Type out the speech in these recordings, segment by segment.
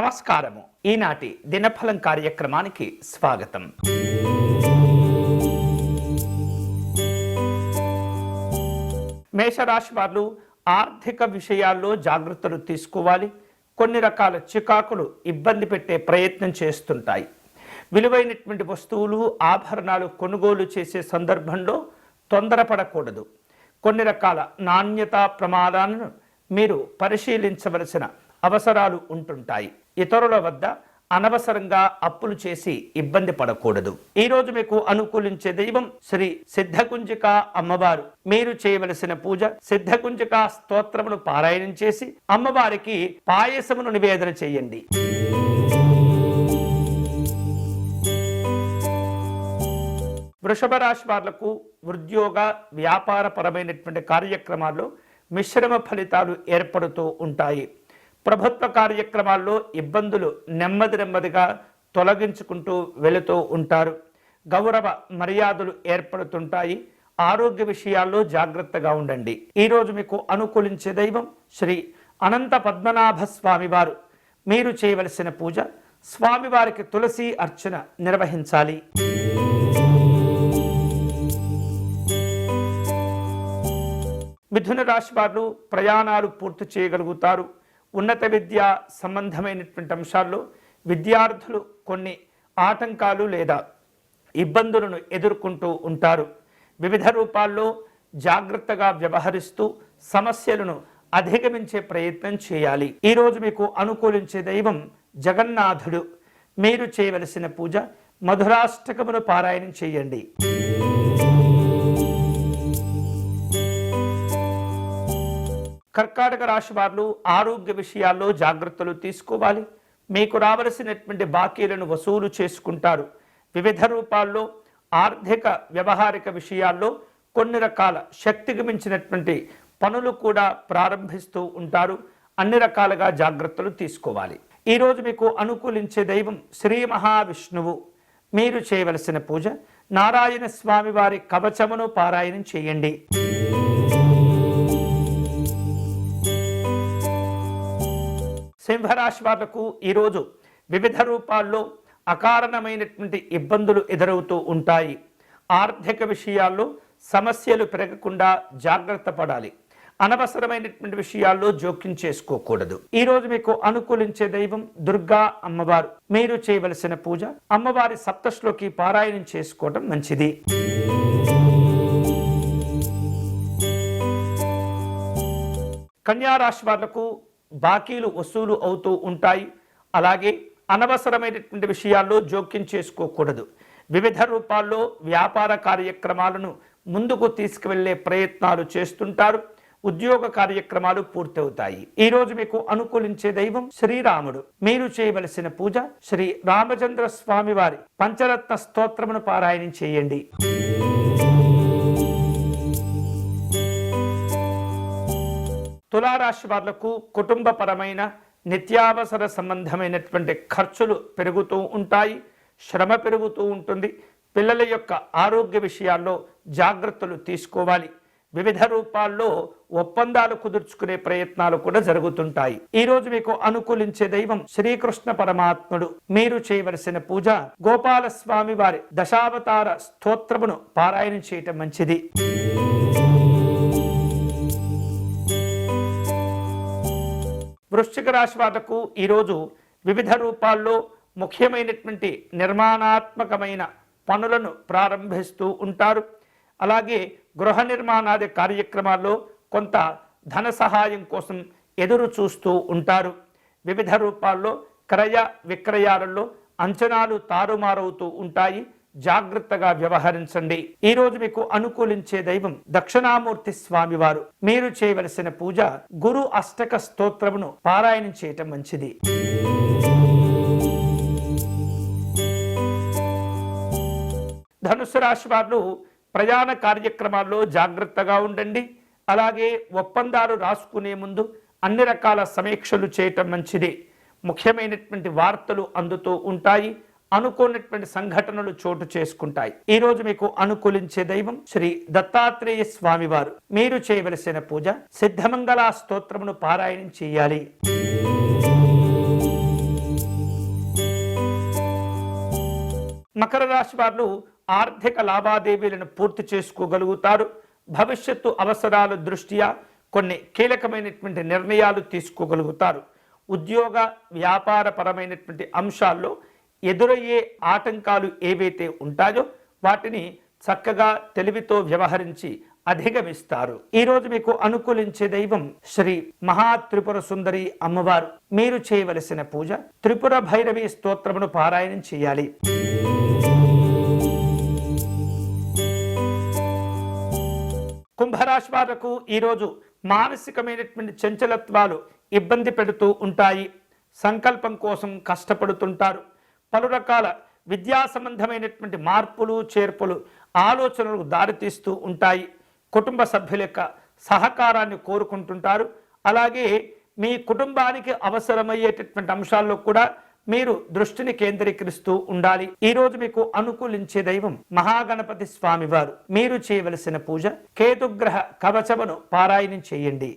నమస్కారము. ఈనాటి దినఫలం కార్యక్రమానికి స్వాగతం. మేషరాశి వారు ఆర్థిక విషయాల్లో జాగ్రత్తలు తీసుకోవాలి. కొన్ని రకాల చికాకులు ఇబ్బంది పెట్టే ప్రయత్నం చేస్తుంటాయి. విలువైనటువంటి వస్తువులు ఆభరణాలు కొనుగోలు చేసే సందర్భంలో తొందరపడకూడదు. కొన్ని రకాల నాణ్యతా ప్రమాదాలను మీరు పరిశీలించవలసిన అవసరాలు ఉంటుంటాయి. ఇతరుల వద్ద అనవసరంగా అప్పులు చేసి ఇబ్బంది పడకూడదు. ఈ రోజు మీకు అనుకూలించే దైవం శ్రీ సిద్ధకుంజిక అమ్మవారు. మీరు చేయవలసిన పూజ సిద్ధకుంజిక స్తోత్రమును పారాయణం చేసి అమ్మవారికి పాయసమును నివేదన చేయండి. వృషభ రాశి వాళ్ళకు ఉద్యోగ వ్యాపారపరమైనటువంటి కార్యక్రమాల్లో మిశ్రమ ఫలితాలు ఏర్పడుతూ ఉంటాయి. ప్రభుత్వ కార్యక్రమాల్లో ఇబ్బందులు నెమ్మది నెమ్మదిగా తొలగించుకుంటూ వెళుతూ ఉంటారు. గౌరవ మర్యాదలు ఏర్పడుతుంటాయి. ఆరోగ్య విషయాల్లో జాగ్రత్తగా ఉండండి. ఈరోజు మీకు అనుకూలించే దైవం శ్రీ అనంత పద్మనాభ స్వామివారు మీరు చేయవలసిన పూజ స్వామివారికి తులసి అర్చన నిర్వహించాలి. మిథున రాశి వారు ప్రయాణాలు పూర్తి చేయగలుగుతారు. ఉన్నత విద్య సంబంధమైనటువంటి అంశాల్లో విద్యార్థులు కొన్ని ఆటంకాలు లేదా ఇబ్బందులను ఎదుర్కొంటూ ఉంటారు. వివిధ రూపాల్లో జాగ్రత్తగా వ్యవహరిస్తూ సమస్యలను అధిగమించే ప్రయత్నం చేయాలి. ఈరోజు మీకు అనుకూలించే దైవం జగన్నాథుడు. మీరు చేయవలసిన పూజ మధురాష్టకమును పారాయణం చేయండి. కర్కాటక రాశి వారు ఆరోగ్య విషయాల్లో జాగ్రత్తలు తీసుకోవాలి. మీకు రావలసినటువంటి బాకీలను వసూలు చేసుకుంటారు. వివిధ రూపాల్లో ఆర్థిక వ్యవహారిక విషయాల్లో కొన్ని రకాల శక్తికి మించినటువంటి పనులు కూడా ప్రారంభిస్తూ ఉంటారు. అన్ని రకాలుగా జాగ్రత్తలు తీసుకోవాలి. ఈరోజు మీకు అనుకూలించే దైవం శ్రీ మహావిష్ణువు. మీరు చేయవలసిన పూజ నారాయణ స్వామి వారి కవచమును పారాయణం చేయండి. సింహరాశి వాళ్ళకు ఈరోజు వివిధ రూపాల్లో అకారణమైనటువంటి ఇబ్బందులు ఎదురవుతూ ఉంటాయి. ఆర్థిక విషయాల్లో సమస్యలు పెరగకుండా జాగ్రత్త పడాలి. అనవసరమైనటువంటి విషయాల్లో జోక్యం చేసుకోకూడదు. ఈరోజు మీకు అనుకూలించే దైవం దుర్గా అమ్మవారు. మీరు చేయవలసిన పూజ అమ్మవారి సప్తశ్లోకి పారాయణం చేసుకోవడం మంచిది. కన్యారాశి వాళ్ళకు బాకీలు వసూలు అవుతూ ఉంటాయి. అలాగే అనవసరమైనటువంటి విషయాల్లో జోక్యం చేసుకోకూడదు. వివిధ రూపాల్లో వ్యాపార కార్యక్రమాలను ముందుకు తీసుకువెళ్ళే ప్రయత్నాలు చేస్తుంటారు. ఉద్యోగ కార్యక్రమాలు పూర్తవుతాయి. ఈ రోజు మీకు అనుకూలించే దైవం శ్రీరాముడు. మీరు చేయవలసిన పూజ శ్రీ రామచంద్ర స్వామి వారి పంచరత్న స్తోత్రమును పారాయణం చేయండి. తులారాశి వాళ్ళకు కుటుంబపరమైన నిత్యావసర సంబంధమైనటువంటి ఖర్చులు పెరుగుతూ ఉంటాయి శ్రమ పెరుగుతూ ఉంటుంది. పిల్లల యొక్క ఆరోగ్య విషయాల్లో జాగ్రత్తలు తీసుకోవాలి. వివిధ రూపాల్లో ఒప్పందాలు కుదుర్చుకునే ప్రయత్నాలు కూడా జరుగుతుంటాయి. ఈ రోజు మీకు అనుకూలించే దైవం శ్రీకృష్ణ పరమాత్ముడు. మీరు చేయవలసిన పూజ గోపాలస్వామి వారి దశావతార స్తోత్రమును పారాయణం చేయటం మంచిది. వృశ్చిక రాశి వాళ్ళకు ఈరోజు వివిధ రూపాల్లో ముఖ్యమైనటువంటి నిర్మాణాత్మకమైన పనులను ప్రారంభిస్తూ ఉంటారు. అలాగే గృహ నిర్మాణాది కార్యక్రమాల్లో కొంత ధన సహాయం కోసం ఎదురు చూస్తూ ఉంటారు. వివిధ రూపాల్లో క్రయ విక్రయాలలో అంచనాలు తారుమారవుతూ ఉంటాయి. జాగ్రత్తగా వ్యవహరించండి. ఈ రోజు మీకు అనుకూలించే దైవం దక్షిణామూర్తి స్వామివారు. మీరు చేయవలసిన పూజ గురు అష్టక స్తోత్రమును పారాయణం చేయటం మంచిది. ధనుసు రాశి వారు ప్రయాణ కార్యక్రమాల్లో జాగ్రత్తగా ఉండండి. అలాగే ఒప్పందాలు రాసుకునే ముందు అన్ని రకాల సమీక్షలు చేయటం మంచిది. ముఖ్యమైనటువంటి వార్తలు అందుతూ ఉంటాయి. అనుకోనటువంటి సంఘటనలు చోటు చేసుకుంటాయి. ఈ రోజు మీకు అనుకూలించే దైవం శ్రీ దత్తాత్రేయ స్వామివారు. మీరు చేయవలసిన పూజ సిద్ధమంగళ స్తోత్రమును పారాయణం చేయాలి. మకర రాశి వారు ఆర్థిక లావాదేవీలను పూర్తి చేసుకోగలుగుతారు. భవిష్యత్తు అవసరాల దృష్ట్యా కొన్ని కీలకమైనటువంటి నిర్ణయాలు తీసుకోగలుగుతారు. ఉద్యోగ వ్యాపారపరమైనటువంటి అంశాల్లో ఎదురయ్యే ఆటంకాలు ఏవైతే ఉంటాయో వాటిని చక్కగా తెలివితో వ్యవహరించి అధిగమిస్తారు. ఈరోజు మీకు అనుకూలించే దైవం శ్రీ మహా త్రిపుర సుందరి అమ్మవారు. మీరు చేయవలసిన పూజ త్రిపుర భైరవి స్తోత్రమును పారాయణం చేయాలి. కుంభరాశి వారకు ఈరోజు మానసికమైనటువంటి చంచలత్వాలు ఇబ్బంది పెడుతూ ఉంటాయి. సంకల్పం కోసం కష్టపడుతుంటారు. పలు రకాల విద్యా సంబంధమైనటువంటి మార్పులు చేర్పులు ఆలోచనలకు దారితీస్తూ ఉంటాయి. కుటుంబ సభ్యుల యొక్క సహకారాన్ని కోరుకుంటుంటారు. అలాగే మీ కుటుంబానికి అవసరమయ్యేటటువంటి అంశాల్లో కూడా మీరు దృష్టిని కేంద్రీకరిస్తూ ఉండాలి. ఈరోజు మీకు అనుకూలించే దైవం మహాగణపతి స్వామివారు. మీరు చేయవలసిన పూజ కేతుగ్రహ కవచమును పారాయణం చేయండి.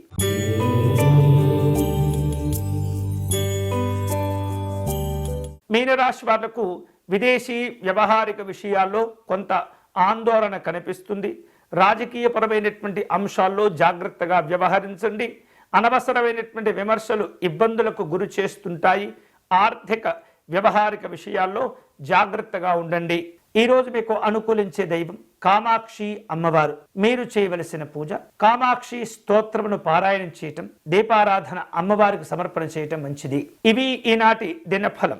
మీనరాశి వాళ్ళకు విదేశీ వ్యవహారిక విషయాల్లో కొంత ఆందోళన కనిపిస్తుంది. రాజకీయపరమైనటువంటి అంశాల్లో జాగ్రత్తగా వ్యవహరించండి. అనవసరమైనటువంటి విమర్శలు ఇబ్బందులకు గురి చేస్తుంటాయి. ఆర్థిక వ్యవహారిక విషయాల్లో జాగ్రత్తగా ఉండండి. ఈరోజు మీకు అనుకూలించే దైవం కామాక్షి అమ్మవారు. మీరు చేయవలసిన పూజ కామాక్షి స్తోత్రమును పారాయణం చేయటం దీపారాధన అమ్మవారికి సమర్పణ చేయటం మంచిది. ఇవి ఈనాటి దినఫలం.